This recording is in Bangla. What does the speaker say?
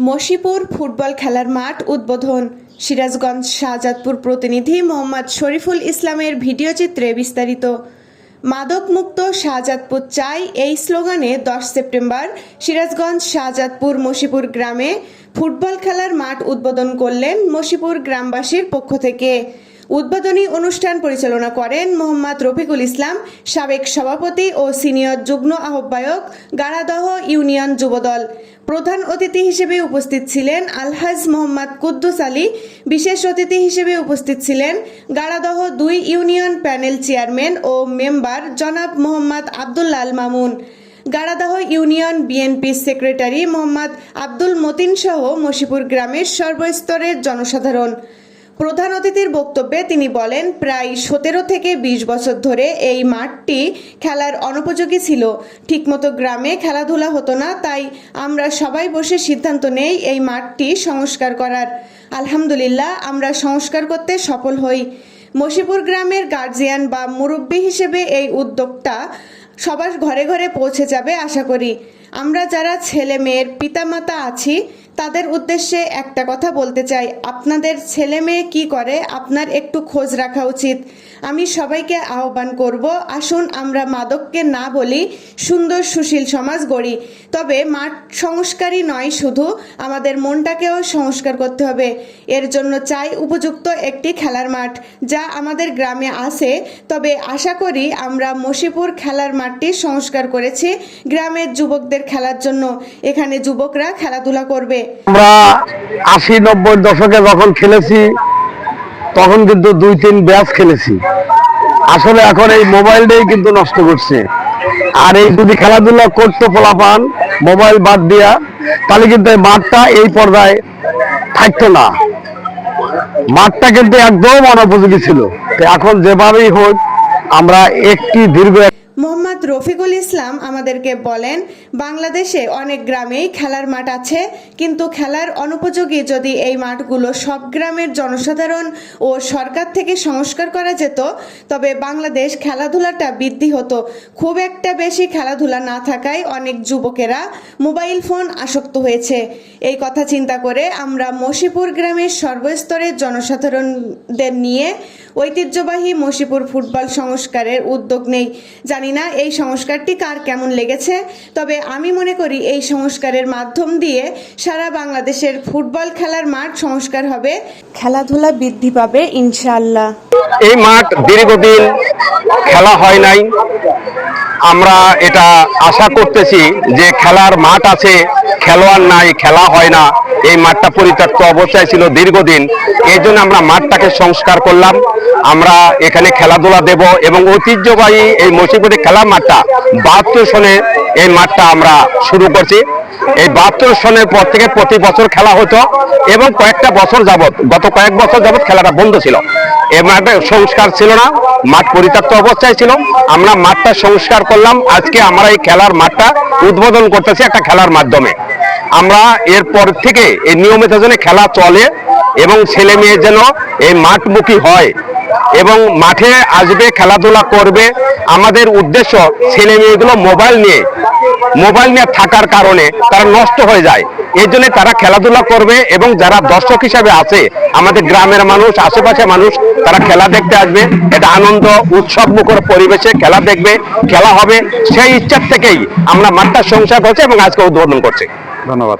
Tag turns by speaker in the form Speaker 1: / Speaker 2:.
Speaker 1: মশিপুর ফুটবল খেলার মাঠ উদ্বোধন। সিরাজগঞ্জ শাহজাদপুর প্রতিনিধি মোহাম্মদ শরীফুল ইসলামের ভিডিও চিত্রে বিস্তারিত। মাদকমুক্ত শাহজাদপুর চাই এই স্লোগানে দশ সেপ্টেম্বর সিরাজগঞ্জ শাহজাদপুর মশিপুর গ্রামে ফুটবল খেলার মাঠ উদ্বোধন করলেন মশিপুর গ্রামবাসীর পক্ষ থেকে। উদ্বোধনী অনুষ্ঠান পরিচালনা করেন মোহাম্মদ রফিকুল ইসলাম, সাবেক সভাপতি ও সিনিয়র যুগ্ম আহ্বায়ক, গাড়াদহ ইউনিয়ন যুবদল। প্রধান অতিথি হিসেবে উপস্থিত ছিলেন আলহাজ মোহাম্মদ কুদ্দুস আলী। বিশেষ অতিথি হিসেবে উপস্থিত ছিলেন গাড়াদহ দুই ইউনিয়ন প্যানেল চেয়ারম্যান ও মেম্বার জনাব Mohammad Abdullal Mamun. Garadaha union BNP secretary Mohammad Abdul Matin সহ মশিপুর গ্রামের সর্বস্তরের জনসাধারণ। প্রধান অতিথির বক্তব্যে তিনি বলেন, প্রায় সতেরো থেকে ২০ বছর ধরে এই মাঠটি খেলার অনুপযোগী ছিল। ঠিকমতো গ্রামে খেলাধুলা হতো না, তাই আমরা সবাই বসে সিদ্ধান্ত নেই এই মাঠটি সংস্কার করার। আলহামদুলিল্লাহ, আমরা সংস্কার করতে সফল হই। মশিপুর গ্রামের গার্জিয়ান বা মুরব্বী হিসেবে এই উদ্যোগটা সবার ঘরে ঘরে পৌঁছে যাবে আশা করি। আমরা যারা ছেলে মেয়ের পিতামাতা আছি তাদের উদ্দেশ্যে একটা কথা বলতে চাই। আপনাদের ছেলে মেয়ে কী করে? আপনার একটু খোঁজ রাখা উচিত। আমি সবাইকে আহ্বান করব, আসুন আমরা মাদককে না বলি, সুন্দর সুশীল সমাজ গড়ি। তবে মাঠ সংস্কারই নয় শুধু, আমাদের মনটাকেও সংস্কার করতে হবে। এর জন্য চাই উপযুক্ত একটি খেলার মাঠ, যা আমাদের গ্রামে আছে। তবে আশা করি আমরা মশিপুর খেলার মাঠটি সংস্কার করেছি, গ্রামের যুবকদের খেলার জন্য। এখানে যুবকরা খেলাধুলা করবে।
Speaker 2: আমরা আশি, নব্বই দশকে যখন খেলেছি, তখন কিন্তু দুই, তিন ব্যাচ খেলেছি। আসলে এখন এই মোবাইলটাই কিন্তু নষ্ট করছে। আর এই যদি খেলাধুলা করতো পোলাপান, মোবাইল বাদ দিয়া, তাহলে কিন্তু এই মাঠটা এই পর্দায় থাকতো না। মাঠটা কিন্তু একদম অনুপযোগী ছিল। এখন যেভাবেই হোক, আমরা একটি দীর্ঘ
Speaker 1: মোহাম্মদ রফিকুল ইসলাম আমাদেরকে বলেন বাংলাদেশে অনেক গ্রামেই খেলার মাঠ আছে, কিন্তু খেলার অনুপযোগী যদি এই মাঠগুলো সব গ্রামের জনসাধারণ ও সরকার থেকে সংস্কার করা যেত, তবে বাংলাদেশ খেলাধুলাটা বৃদ্ধি হতো। খুব একটা বেশি খেলাধুলা না থাকায় অনেক যুবকেরা মোবাইল ফোন আসক্ত হয়েছে। এই কথা চিন্তা করে আমরা মশিপুর গ্রামের সর্বস্তরের জনসাধারণদের নিয়ে ঐতিহ্যবাহী মশিপুর ফুটবল সংস্কারের উদ্যোগ নেই। জানি না এই সংস্কারটি কার কেমন লেগেছে, তবে আমি মনে করি এই সংস্কারের মাধ্যম দিয়ে সারা বাংলাদেশের ফুটবল খেলার মাঠ সংস্কার হবে। খেলাধুলা বৃদ্ধি পাবে, ইনশাআল্লাহ।
Speaker 2: এই মাঠ দীর্ঘদিন খেলা হয় নাই। আমরা এটা আশা করতেছি যে খেলার মাঠ আছে, খেলোয়াড় নাই, খেলা হয় না, এই মাঠটা পরিত্যক্ত অবস্থায় ছিল দীর্ঘদিন। এই জন্য আমরা মাঠটাকে সংস্কার করলাম। আমরা এখানে খেলাধুলা দেব এবং ঐতিহ্যবাহী এই মসিপুরের খেলার মাঠটা বাহাত্তর সনে এই মাঠটা আমরা শুরু করছি। এই বাহাত্তর সনের পর থেকে প্রতি বছর খেলা হতো এবং কয়েকটা বছর যাবত গত কয়েক বছর যাবত খেলাটা বন্ধ ছিল। এই মাঠে সংস্কার ছিল না, মাঠ পরিত্যক্ত অবস্থায় ছিল। আমরা মাঠটা সংস্কার করলাম। আজকে আমরা এই খেলার মাঠটা উদ্বোধন করতেছি একটা খেলার মাধ্যমে। আমরা এরপর থেকে এই নিয়মিত যেন খেলা চলে এবং ছেলে মেয়ে যেন এই মাঠমুখী হয়। এবং মাঠে আসবে, খেলাধুলা করবে। আমাদের উদ্দেশ্য ছেলে মেয়েগুলো মোবাইল নিয়ে মোবাইল নিয়ে থাকার কারণে তারা নষ্ট হয়ে যায়। এই জন্য তারা খেলাধুলা করবে এবং যারা দর্শক হিসাবে আছে, আমাদের গ্রামের মানুষ আশেপাশে মানুষ, তারা খেলা দেখতে আসবে। এটা আনন্দ উৎসব মুখর পরিবেশে খেলা দেখবে, খেলা হবে। সেই ইচ্ছার থেকেই আমরা মাঠটা সংসার করছি এবং আজকে উদ্বোধন করছি। ধন্যবাদ।